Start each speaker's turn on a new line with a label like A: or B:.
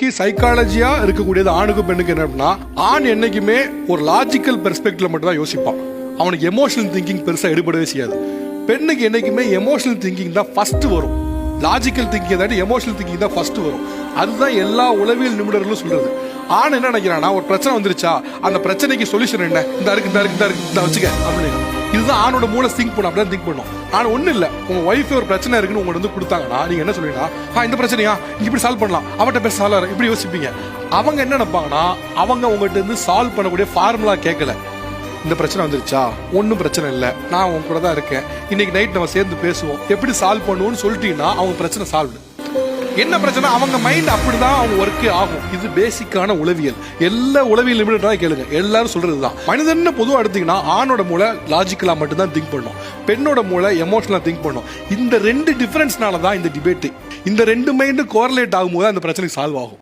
A: இன்னைக்கு சைக்காலஜியா இருக்கக்கூடியது ஆணுக்கும் பெண்ணுக்கு என்ன அப்படின்னா ஆண் என்னைக்குமே ஒரு லாஜிக்கல் பெர்ஸ்பெக்டிவ்ல மட்டும் தான் யோசிப்பான். அவனுக்கு எமோஷனல் திங்கிங் பெருசா எடுபடவே செய்யாது. பெண்ணுக்கு என்னைக்குமே எமோஷனல் திங்கிங் தான் ஃபர்ஸ்ட் வரும். லாஜிக்கல் திங்கிங் தாண்டி எமோஷனல் திங்கிங் தான் ஃபர்ஸ்ட் வரும். அதுதான் எல்லா உளவியல் நிபுணர்களும் சொல்றது. ஆண் என்ன நினைக்கிறான்னா ஒரு பிரச்சனை வந்துருச்சா அந்த பிரச்சனைக்கு சொல்யூஷன் என்ன? இந்த இருக்கு இந்த இருக்கு இந்த இருக்கு இந்த வச்சுக்க அப்படின்னு. இதுதான் ஆணோட மூளை திங்க் பண்ணும் அப்படிதான் திங்க் பண்ணும். ஆனா ஒண்ணு இல்ல. உங்க ஒய்ஃப் ஒரு பிரச்சனை இருக்குன்னு உங்களை வந்து கொடுத்தாங்கன்னா நீங்க என்ன சொல்லுவீங்கன்னா ஆ இந்த பிரச்சனையா? இப்படி சால்வ் பண்ணலாம். அவட்ட பேச சால்வ் இப்படி யோசிப்பீங்க. அவங்க என்ன நினைப்பாங்கன்னா அவங்க உங்ககிட்ட இருந்து சால்வ் பண்ணக்கூடிய ஃபார்முலா கேட்கல. இந்த பிரச்சனை வந்துருச்சா? ஒன்றும் பிரச்சனை இல்லை. நான் உங்க கூட தான் இருக்கேன். இன்னைக்கு நைட் நம்ம சேர்ந்து பேசுவோம். எப்படி சால்வ் பண்ணுவோம்னு சொல்லிட்டீங்கன்னா அவங்க பிரச்சனை சால்வ் என்ன பிரச்சனை? அவங்க மைண்ட் அப்படிதான் அவங்க ஒர்க்கே ஆகும். இது பேசிக்கான உளவியல். எல்லா உளவியல் நிபுணர் கேளுங்க. எல்லாரும் சொல்றது தான் மனிதன் பொதுவாக எடுத்தீங்கன்னா ஆணோட மூளை லாஜிக்கலா மட்டும்தான் திங்க் பண்ணும். பெண்ணோட மூளை எமோஷனலா திங்க் பண்ணும். இந்த ரெண்டு டிஃபரன்ஸ்னால தான் இந்த டிபேட்டு இந்த ரெண்டு மைண்டு கோரலேட் ஆகும்போது அந்த பிரச்சனை சால்வ் ஆகும்.